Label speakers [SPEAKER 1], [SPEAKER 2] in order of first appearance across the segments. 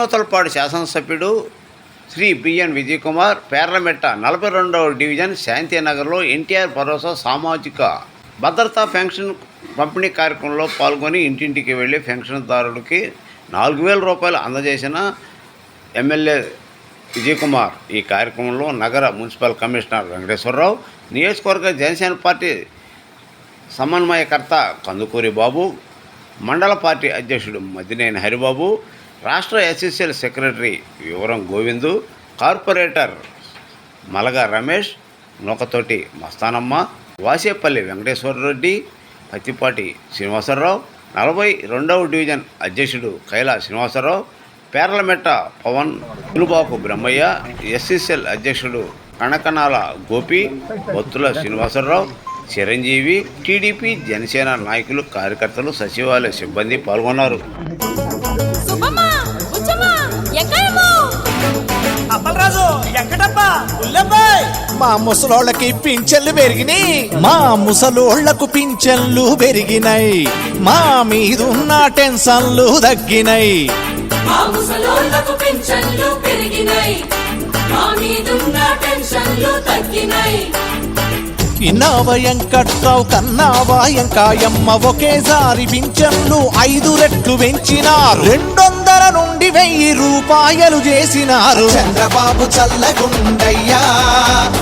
[SPEAKER 1] నూతలపాడు శాసనసభ్యుడు శ్రీ బిఎన్ విజయ్ కుమార్ పేర్లమెట్ట నలభై రెండవ డివిజన్ శాంతినగర్లో ఎన్టీఆర్ భరోసా సామాజిక భద్రతా పెన్షన్ పంపిణీ కార్యక్రమంలో పాల్గొని ఇంటింటికి వెళ్ళి పెన్షన్దారులకి నాలుగు వేల రూపాయలు అందజేసిన ఎమ్మెల్యే విజయ్ కుమార్ ఈ కార్యక్రమంలో నగర మున్సిపల్ కమిషనర్ వెంకటేశ్వరరావు నియోజకవర్గ జనసేన పార్టీ సమన్వయకర్త కందుకూరి బాబు మండల పార్టీ అధ్యక్షుడు మద్దినేని హరిబాబు రాష్ట్ర ఎస్ఎస్ఎల్ సెక్రటరీ వివరం గోవిందు కార్పొరేటర్ మలగ రమేష్ నూకతోటి మస్తానమ్మ వాసేపల్లి వెంకటేశ్వర రెడ్డి పత్తిపాటి శ్రీనివాసరావు నలభై రెండవ డివిజన్ అధ్యక్షుడు కైలా శ్రీనివాసరావు పేర్లమెట్ట పవన్ పులుబాకు బ్రహ్మయ్య ఎస్ఎస్ఎల్ అధ్యక్షుడు కణకణాల గోపి బొత్తుల శ్రీనివాసరావు చిరంజీవి టీడీపీ జనసేన నాయకులు కార్యకర్తలు సచివాలయ సిబ్బంది పాల్గొన్నారు.
[SPEAKER 2] మా ముసలోళ్ళకి పింఛన్లు పెరిగినాయి. మా ముసలోళ్ళకు పింఛన్లు పెరిగినాయి. మా మీదున్న టెన్షన్లు తగ్గినాయి.
[SPEAKER 3] మా పెరిగినాయి. మా మీదున్న టెన్షన్లు తగ్గినాయి.
[SPEAKER 2] ఇన్నావయం కట్టావు కన్నావాయం కాయమ్మ ఒకేసారి పింఛన్లు ఐదు రెట్లు పెంచినారు. రెండొందల నుండి వెయ్యి రూపాయలు చేసినారు. చంద్రబాబు చల్లగుండయ్యా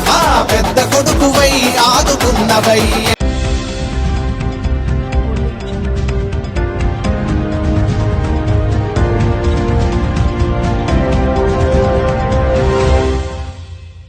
[SPEAKER 2] మా పెద్ద కొడుకు వై ఆదుకున్నవయ్యా